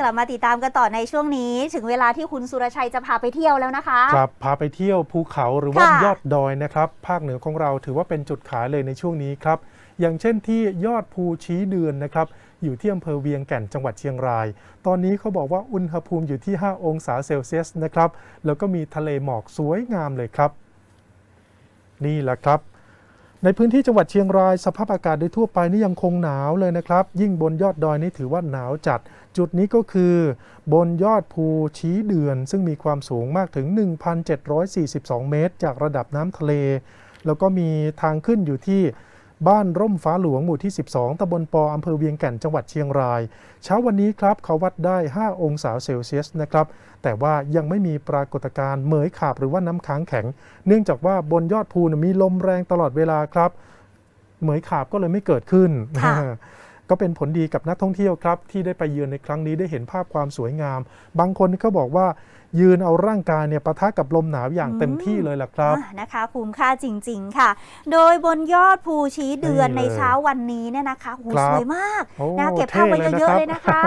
กลับมาติดตามกันต่อในช่วงนี้ ถึงเวลาที่คุณสุรชัยจะพาไปเที่ยวแล้วนะคะ ครับพาไปเที่ยวภูเขาหรือว่าค่ะยอดดอยนะครับ ภาคเหนือของเราถือว่าเป็นจุดขายเลยในช่วงนี้ครับ อย่างเช่นที่ยอดภูชี้เดือนนะครับ อยู่ที่อำเภอเวียงแก่นจังหวัดเชียงราย ตอนนี้เขาบอกว่าอุณหภูมิอยู่ที่ 5 องศาเซลเซียสนะครับ แล้วก็มีทะเลหมอกสวยงามเลยครับ นี่แหละครับ ในพื้นที่จังหวัดเชียงรายสภาพอากาศโดยทั่วไปนี่ยังคงหนาวเลยนะครับ ยิ่งบนยอดดอยนี่ถือว่าหนาวจัด จุดนี้ก็คือ บนยอดภูชี้เดือน ซึ่งมีความสูงมากถึง 1,742 เมตร จากระดับน้ำทะเล แล้วก็มีทางขึ้นอยู่ที่ บ้านร่มฟ้าหลวงหมู่ที่ 12ตำบลปออำเภอเวียงแก่นจังหวัดเชียงราย เช้าวันนี้ครับเขาวัดได้ 5 องศาเซลเซียสนะครับ แต่ว่ายังไม่มีปรากฏการณ์เหมยขาบหรือว่าน้ำค้างแข็ง เนื่องจากว่าบนยอดภูนะมีลมแรงตลอดเวลาครับเหมยขาบก็เลยไม่เกิดขึ้นค่ะก็เป็นผลดีกับนักท่องเที่ยวครับ ที่ได้ไปเยือนในครั้งนี้ได้เห็นภาพความสวยงาม บางคนก็บอกว่า ยืนเอาร่างกายเนี่ยปะทะกับลมหนาวอย่างเต็มที่เลยล่ะครับอะนะคะคุ้มค่าจริง ๆ ค่ะ โดยบนยอดภูชี้เดือนนี่เลยในเช้าวันนี้เนี่ยนะคะโอ้โหครับสวยมากโอ้นะเก็บภาพไว้ท่เยอะๆเลยนนะคะ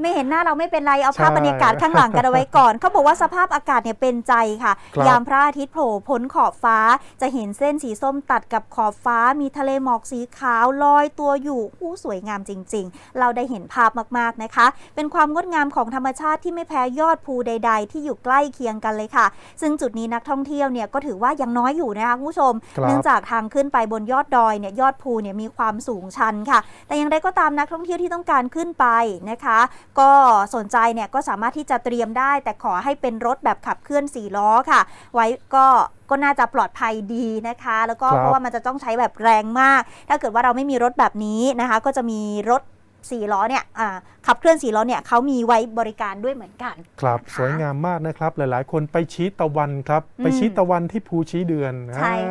ไม่เห็นหน้าเราไม่เป็นไรเอาภาพใช่บรรยากาศข้างหลังกันเอาไว้ก่อนเขาบอกว่าสภาพอากาศเนี่ยเป็นใจค่ะครับยามพระอาทิตย์โผล่พ้นขอบฟ้า จะเห็นเส้นสีส้มตัดกับขอบฟ้า มีทะเลหมอกสีขาวลอยตัวอยู่อู้สวยงามจริง ๆ เราได้เห็นภาพมากๆนะคะ เป็นความงดงามของธรรมชาติที่ไม่แพ้ยอดภูใด ๆ ที่อยู่ใกล้เคียงกันเลยค่ะ ซึ่งจุดนี้นักท่องเที่ยวเนี่ยก็ถือว่ายังน้อยอยู่นะคะคุณผู้ชม ครับ เนื่องจากทางขึ้นไปบนยอดดอยเนี่ยยอดภูเนี่ยมีความสูงชันค่ะ แต่อย่างไรก็ตามนักท่องเที่ยวที่ต้องการขึ้นไปนะคะ ก็สนใจเนี่ยก็สามารถที่จะเตรียมได้ แต่ขอให้เป็นรถแบบขับเคลื่อนสี่ล้อค่ะ ไว้ก็ก็น่าจะปลอดภัยดีนะคะ แล้วก็ครับ เพราะว่ามันจะต้องใช้แบบแรงมาก ถ้าเกิดว่าเราไม่มีรถแบบนี้นะคะ ก็จะมีรถ สี่ล้อเนี่ยอ่าขับเคลื่อนสี่ล้อเนี่ยเขามีไว้บริการด้วยเหมือนกัน ครับนะคะสวยงามมากนะครับ หลายๆ คนไปชี้ตะวันครับ ไปอืมชี้ตะวันที่ภูชี้เดือนใช่อ่า